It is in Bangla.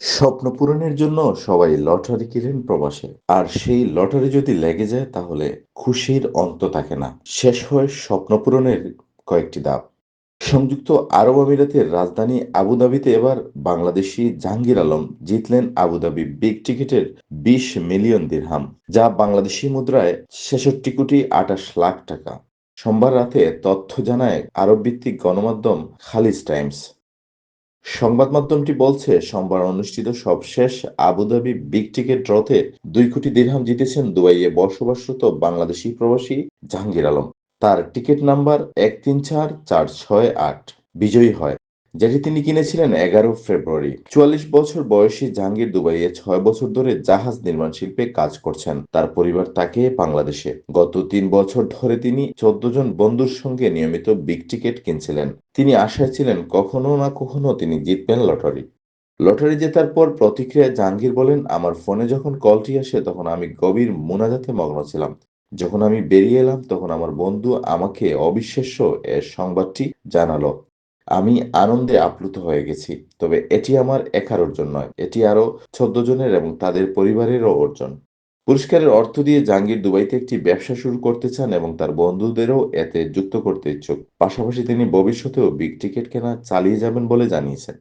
স্বপ্ন পূরণের জন্য সবাই লটারি কিনেন প্রবাসে। আর সেই লটারি যদি লেগে যায়, তাহলে খুশির অন্ত থাকে না। শেষ হয় স্বপ্ন পূরণের কয়েকটি ধাপ। সংযুক্ত আরব আমিরাতের রাজধানী আবুধাবিতে এবার বাংলাদেশি জাহাঙ্গীর আলম জিতলেন আবুধাবি বিগ টিকেটের বিশ মিলিয়ন দিরহাম, যা বাংলাদেশি মুদ্রায় ছেষট্টি কোটি আটাশ লাখ টাকা। সোমবার রাতে তথ্য জানায় আরব ভিত্তিক গণমাধ্যম খালিজ টাইমস। সংবাদ মাধ্যমটি বলছে, সোমবার অনুষ্ঠিত সবশেষ আবুধাবি বিগ টিকেট ড্রতে দুই কোটি দিরহাম জিতেছেন দুবাইয়ে বসবাসরত বাংলাদেশি প্রবাসী জাহাঙ্গীর আলম। তার টিকিট নাম্বার এক তিন চার চার ছয় আট। বিজয়ী হয়। যেটি তিনি কিনেছিলেন এগারো ফেব্রুয়ারি। চুয়াল্লিশ বছর বয়সী জাহাঙ্গীর দুবাইয়ে ছয় বছর ধরে জাহাজ নির্মাণ শিল্পে কাজ করছেন। তার পরিবার তাকে বাংলাদেশে। গত তিন বছর ধরে তিনি চোদ্দ জন বন্ধুর সঙ্গে নিয়মিত বিগ টিকেট কিনছিলেন। তিনি আশায় ছিলেন কখনো না কখনো তিনি জিতবেন লটারি। লটারি জেতার পর প্রতিক্রিয়ায় জাহাঙ্গীর বলেন, আমার ফোনে যখন কলটি আসে, তখন আমি গভীর মুনাজাতে মগ্ন ছিলাম। যখন আমি বেরিয়ে এলাম, তখন আমার বন্ধু আমাকে অবিশ্বাস্য এর সংবাদটি জানালো। আমি আনন্দে আপ্লুত হয়ে গেছি। তবে এটি আমার একার অর্জন নয়, এটি আরও চোদ্দ জনের এবং তাদের পরিবারেরও অর্জন। পুরস্কারের অর্থ দিয়ে জাহাঙ্গীর দুবাইতে একটি ব্যবসা শুরু করতে চান এবং তার বন্ধুদেরও এতে যুক্ত করতে ইচ্ছুক। পাশাপাশি তিনি ভবিষ্যতেও বিগ টিকেট কেনা চালিয়ে যাবেন বলে জানিয়েছেন।